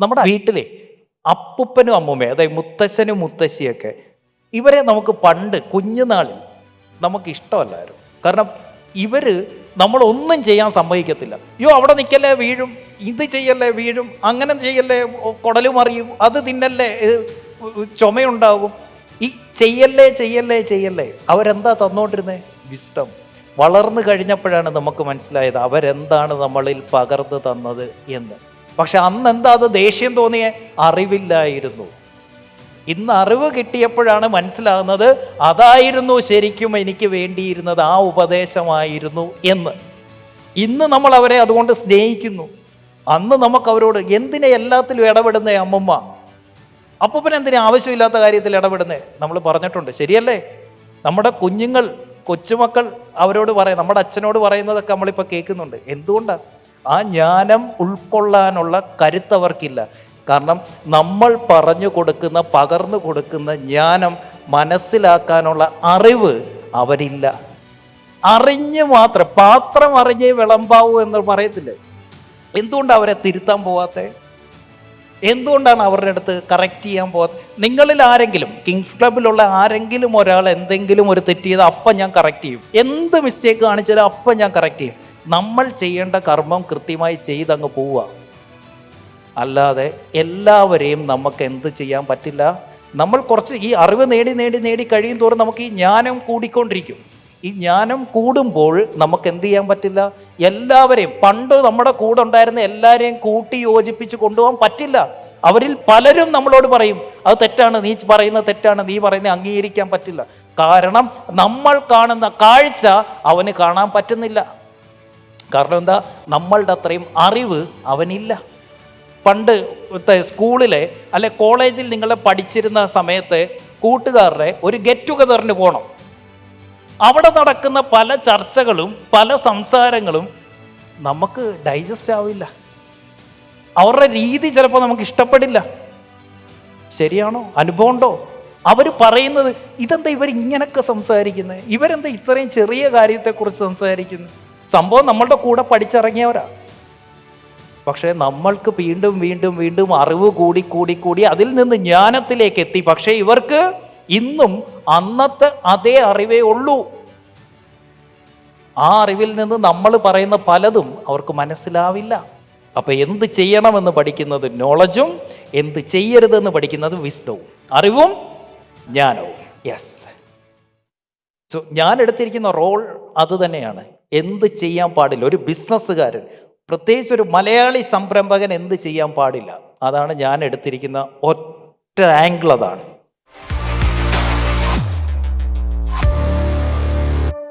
നമ്മുടെ വീട്ടിലെ അപ്പുപ്പനും അമ്മൂമ്മയും അതായത് മുത്തശ്ശനും മുത്തശ്ശിയൊക്കെ ഇവരെ നമുക്ക് പണ്ട് കുഞ്ഞുനാളിൽ നമുക്ക് ഇഷ്ടമല്ലായിരുന്നു. കാരണം ഇവർ നമ്മളൊന്നും ചെയ്യാൻ സമ്മതിക്കത്തില്ല. അയ്യോ അവിടെ നിൽക്കല്ലേ വീഴും. ഇത് ചെയ്യല്ലേ വീഴും. അങ്ങനെ ചെയ്യല്ലേ കുടൽ മറിയും. അത് തിന്നല്ലേ ചുമയുണ്ടാവും. ഈ ചെയ്യല്ലേ ചെയ്യല്ലേ ചെയ്യല്ലേ അവരെന്താ തന്നോണ്ടിരുന്നേ? വിസ്റ്റം വളർന്നു കഴിഞ്ഞപ്പോഴാണ് നമുക്ക് മനസ്സിലായത് അവരെന്താണ് നമ്മളിൽ പകർന്നു തന്നത് എന്ന്. പക്ഷെ അന്ന് എന്താ അത് ദേഷ്യം തോന്നിയേ? അറിവില്ലായിരുന്നു. ഇന്ന് അറിവ് കിട്ടിയപ്പോഴാണ് മനസ്സിലാകുന്നത് അതായിരുന്നു ശരിക്കും എനിക്ക് വേണ്ടിയിരുന്നത് ആ ഉപദേശമായിരുന്നു എന്ന്. ഇന്ന് നമ്മൾ അവരെ അതുകൊണ്ട് സ്നേഹിക്കുന്നു. അന്ന് നമുക്ക് അവരോട് എന്തിനെ എല്ലാത്തിലും ഇടപെടുന്ന അമ്മമ്മ? അപ്പൂപ്പൻ എന്തിനാ ആവശ്യമില്ലാത്ത കാര്യത്തിൽ ഇടപെടുന്നേ? നമ്മൾ പറഞ്ഞിട്ടുണ്ട് ശരിയല്ലേ? നമ്മുടെ കുഞ്ഞുങ്ങൾ കൊച്ചുമക്കൾ അവരോട് പറയും നമ്മുടെ അച്ഛനോട് പറയുന്നതൊക്കെ നമ്മളിപ്പോൾ കേൾക്കുന്നുണ്ട്. എന്തുകൊണ്ടാണ് ആ ജ്ഞാനം ഉൾക്കൊള്ളാനുള്ള കരുത്തവർക്കില്ല. കാരണം നമ്മൾ പറഞ്ഞു കൊടുക്കുന്ന പകർന്നു കൊടുക്കുന്ന ജ്ഞാനം മനസ്സിലാക്കാനുള്ള അറിവ് അവരില്ല. അറിഞ്ഞ് മാത്രം പാത്രം അറിഞ്ഞേ വിളമ്പാവൂ എന്ന് പറയത്തില്ലേ. എന്തുകൊണ്ടാണ് അവരെ തിരുത്താൻ പോവാത്ത? എന്തുകൊണ്ടാണ് അവരുടെ അടുത്ത് കറക്റ്റ് ചെയ്യാൻ പോകാത്ത നിങ്ങളിൽ ആരെങ്കിലും കിങ്സ് ക്ലബിലുള്ള ആരെങ്കിലും ഒരാൾ എന്തെങ്കിലും ഒരു തെറ്റ് ചെയ്താൽ അപ്പം ഞാൻ കറക്റ്റ് ചെയ്യും. എന്ത് മിസ്റ്റേക്ക് കാണിച്ചാലും അപ്പം ഞാൻ കറക്റ്റ് ചെയ്യും. നമ്മൾ ചെയ്യേണ്ട കർമ്മം കൃത്യമായി ചെയ്തങ്ങ് പോവുക. അല്ലാതെ എല്ലാവരെയും നമുക്ക് എന്ത് ചെയ്യാൻ പറ്റില്ല? നമ്മൾ കുറച്ച് ഈ അറിവ് നേടി നേടി നേടി കഴിയും തോറും നമുക്ക് ഈ ജ്ഞാനം കൂടിക്കൊണ്ടിരിക്കും. ഈ ജ്ഞാനം കൂടുമ്പോൾ നമുക്ക് എന്ത് ചെയ്യാൻ പറ്റില്ല? എല്ലാവരെയും പണ്ട് നമ്മുടെ കൂടെ ഉണ്ടായിരുന്ന എല്ലാവരെയും കൂട്ടി യോജിപ്പിച്ച് കൊണ്ടുപോകാൻ പറ്റില്ല. അവരിൽ പലരും നമ്മളോട് പറയും അത് തെറ്റാണ് നീ പറയുന്നത് തെറ്റാണ് നീ പറയുന്നത് അംഗീകരിക്കാൻ പറ്റില്ല. കാരണം നമ്മൾ കാണുന്ന കാഴ്ച അവന് കാണാൻ പറ്റുന്നില്ല. കാരണം എന്താ? നമ്മളുടെ അത്രയും അറിവ് അവനില്ല. പണ്ട് സ്കൂളിലെ അല്ലെ കോളേജിൽ നിങ്ങൾ പഠിച്ചിരുന്ന സമയത്ത് കൂട്ടുകാരുടെ ഒരു ഗെറ്റ് ടുഗദറിന് പോകണം അവിടെ നടക്കുന്ന പല ചർച്ചകളും പല സംസാരങ്ങളും നമുക്ക് ഡൈജസ്റ്റ് ആവില്ല. അവരുടെ രീതി ചിലപ്പോൾ നമുക്ക് ഇഷ്ടപ്പെടില്ല. ശരിയാണോ? അനുഭവം ഉണ്ടോ? അവർ പറയുന്നത് ഇതെന്താ ഇവർ ഇങ്ങനൊക്കെ സംസാരിക്കുന്നത് ഇവരെന്താ ഇത്രയും ചെറിയ കാര്യത്തെക്കുറിച്ച് സംസാരിക്കുന്നത് സംഭവം നമ്മളുടെ കൂടെ പഠിച്ചിറങ്ങിയവരാ. പക്ഷേ നമ്മൾക്ക് വീണ്ടും വീണ്ടും വീണ്ടും അറിവ് കൂടി കൂടി കൂടി അതിൽ നിന്ന് ജ്ഞാനത്തിലേക്ക് എത്തി. പക്ഷേ ഇവർക്ക് ഇന്നും അന്നത്തെ അതേ അറിവേ ഉള്ളൂ. ആ അറിവിൽ നിന്ന് നമ്മൾ പറയുന്ന പലതും അവർക്ക് മനസ്സിലാവില്ല. അപ്പൊ എന്ത് ചെയ്യണമെന്ന് പഠിക്കുന്നത്? നോളജും എന്ത് ചെയ്യരുതെന്ന് പഠിക്കുന്നത് വിസ്ഡവും അറിവും ജ്ഞാനവും. യെസ് സോ ഞാൻ എടുത്തിരിക്കുന്ന റോൾ അത് തന്നെയാണ്. എന്ത് ചെയ്യാൻ പാടില്ല. ഒരു ബിസിനസ്സുകാരൻ പ്രത്യേകിച്ച് ഒരു മലയാളി സംരംഭകൻ എന്ത് ചെയ്യാൻ പാടില്ല. അതാണ് ഞാൻ എടുത്തിരിക്കുന്ന ഒറ്റ ആംഗിൾ അതാണ്.